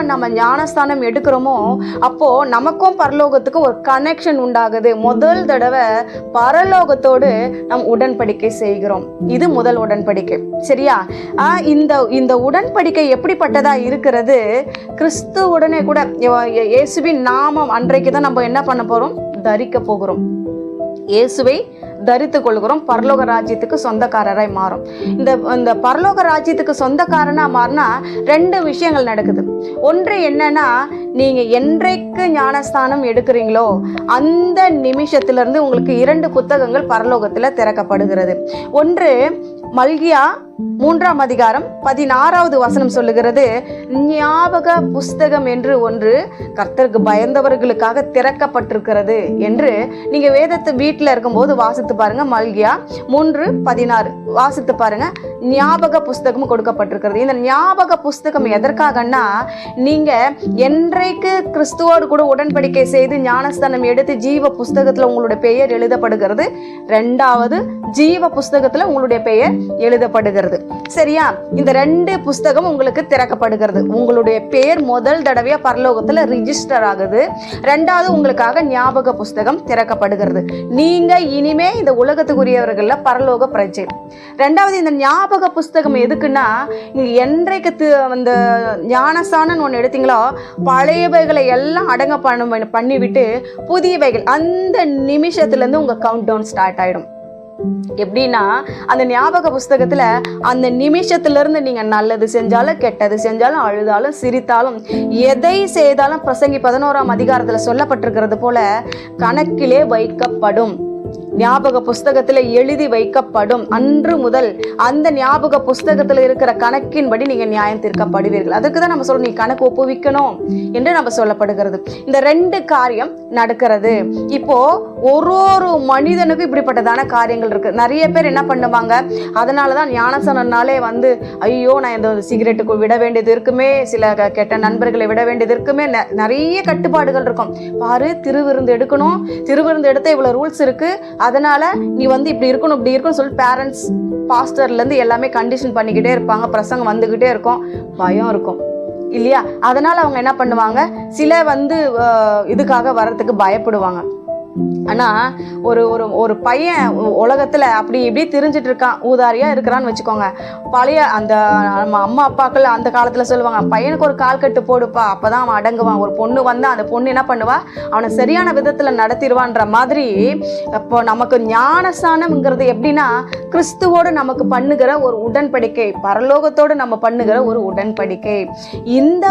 நம்ம ஞானஸ்தானம் எடுக்கிறோமோ அப்போ நமக்கும் பரலோகத்துக்கும் ஒரு கனெக்ஷன் உண்டாகுது. முதல் தடவை பரலோகத்தோடு நம் உடன்படிக்கை செய்கிறோம். இது முதல் உடன்படிக்கை. சரியா? இந்த இந்த உடன்படிக்கை எப்படிப்பட்டதா இருக்கிறது? கிறிஸ்துவுடனே கூட இயேசுவின் நாமம் அன்றைக்கு தான் நம்ம என்ன பண்ண போறோம்? தரிக்க போகிறோம். இயேசுவை தரித்து கொள்கிறோம் பரலோக ராஜ்யத்துக்கு சொந்தக்காரராய் மாறும். இந்த இந்த பரலோக ராஜ்யத்துக்கு சொந்தக்காரனா மாறினா ரெண்டு விஷயங்கள் நடக்குது. ஒன்று என்னன்னா நீங்க என்றைக்கு ஞானஸ்தானம் எடுக்கிறீங்களோ அந்த நிமிஷத்திலிருந்து உங்களுக்கு இரண்டு புத்தகங்கள் பரலோகத்துல திறக்கப்படுகிறது. ஒன்று மல்கியா மூன்றாம் அதிகாரம் பதினாறாவது வசனம் சொல்லுகிறது ஞாபக புஸ்தகம் என்று ஒன்று கர்த்தருக்கு பயந்தவர்களுக்காக திறக்கப்பட்டிருக்கிறது என்று நீங்க வேதத்தை வீட்டில் இருக்கும்போது வாசித்து பாருங்க மல்கியா மூன்று பதினாறு. வாசித்து பாருங்க ஞாபக புஸ்தகம் கொடுக்கப்பட்டிருக்கிறது. இந்த ஞாபக புஸ்தகம் எதற்காகன்னா நீங்க என்றைக்கு கிறிஸ்துவோடு கூட உடன்படிக்கை செய்து ஞானஸ்தானம் எடுத்து ஜீவ புஸ்தகத்தில் உங்களுடைய பெயர் எழுதப்படுகிறது ரெண்டாவது ஜீவ புஸ்தகத்துல உங்களுடைய பெயர் எழுதப்படுகிறது. சரியா? இந்த ரெண்டு புஸ்தகம் உங்களுக்கு திறக்கப்படுகிறது. உங்களுடைய பெயர் முதல் தடவையா பரலோகத்துல ரிஜிஸ்டர் ஆகுது. ரெண்டாவது உங்களுக்காக ஞாபக புஸ்தகம் திறக்கப்படுகிறது. நீங்க இனிமே இந்த உலகத்துக்குரியவர்கள்ல பரலோக பிரஜை. ரெண்டாவது இந்த ஞாபக புஸ்தகம் எதுக்குன்னா நீங்க என்றைக்கு அந்த ஞானசானன் ஒன்று எடுத்தீங்களோ பழையவைகளை எல்லாம் அடங்க பண்ண பண்ணிவிட்டு புதியவைகள் அந்த நிமிஷத்துலேருந்து உங்கள் கவுண்ட் டவுன் ஸ்டார்ட் ஆகிடும் எப்படின்னா அந்த ஞாபக புஸ்தகத்துல அந்த நிமிஷத்துல இருந்து நீங்க நல்லது செஞ்சாலும் கெட்டது செஞ்சாலும் அழுதாலும் சிரித்தாலும் எதை செய்தாலும் பிரசங்கி பதினோராம் அதிகாரத்துல சொல்லப்பட்டிருக்கிறது போல கணக்கிலே வைக்கப்படும். ஞாபக புஸ்தகத்தில் எழுதி வைக்கப்படும். அன்று முதல் அந்த ஞாபக புஸ்தகத்தில் இருக்கிற கணக்கின்படி நீங்கள் நியாயம் தீர்க்கப்படுவீர்கள். அதுக்கு தான் நம்ம சொல்லணும் நீ கணக்கு ஒப்புவிக்கணும் என்று நம்ம சொல்லப்படுகிறது. இந்த ரெண்டு காரியம் நடக்கிறது. இப்போ ஒரு ஒரு மனிதனுக்கும் இப்படிப்பட்டதான காரியங்கள் இருக்கு. நிறைய பேர் என்ன பண்ணுவாங்க? அதனால தான் ஞானசனனாலே வந்து ஐயோ நான் இந்த சிகரெட்டுக்கு விட வேண்டியது இருக்குமே சில கெட்ட நண்பர்களை விட வேண்டியது இருக்குமே நெ- நிறைய கட்டுப்பாடுகள் இருக்கும். பாரு திருவிருந்து எடுக்கணும். திருவிருந்து எடுத்த இவ்வளோ ரூல்ஸ் இருக்குது அதனால நீ வந்து இப்படி இருக்கணும் இப்படி இருக்கணும் சொல்லி பேரண்ட்ஸ் பாஸ்டர்லேருந்து எல்லாமே கண்டிஷன் பண்ணிக்கிட்டே இருப்பாங்க. பிரசங்கம் வந்துக்கிட்டே இருக்கும். பயம் இருக்கும். இல்லையா? அதனால அவங்க என்ன பண்ணுவாங்க? சில வந்து இதுக்காக வர்றதுக்கு பயப்படுவாங்க. ஆனால் ஒரு ஒரு ஒரு பையன் உலகத்தில் அப்படி இப்படி திரிஞ்சிட்டு இருக்கான் ஊதாரியாக இருக்கிறான்னு வச்சுக்கோங்க. பழைய அந்த நம்ம அம்மா அப்பாக்கள் அந்த காலத்தில் சொல்லுவாங்க பையனுக்கு ஒரு கால் கட்டு போடுப்பா. அப்பதான் அவன் அடங்குவான். ஒரு பொண்ணு வந்தால் அந்த பொண்ணு என்ன பண்ணுவா? அவனை சரியான விதத்தில் நடத்திடுவான்ற மாதிரி இப்போ நமக்கு ஞானசானம்ங்கிறது எப்படின்னா கிறிஸ்துவோடு நமக்கு பண்ணுகிற ஒரு உடன்படிக்கை பரலோகத்தோடு நம்ம பண்ணுகிற ஒரு உடன்படிக்கை. இந்த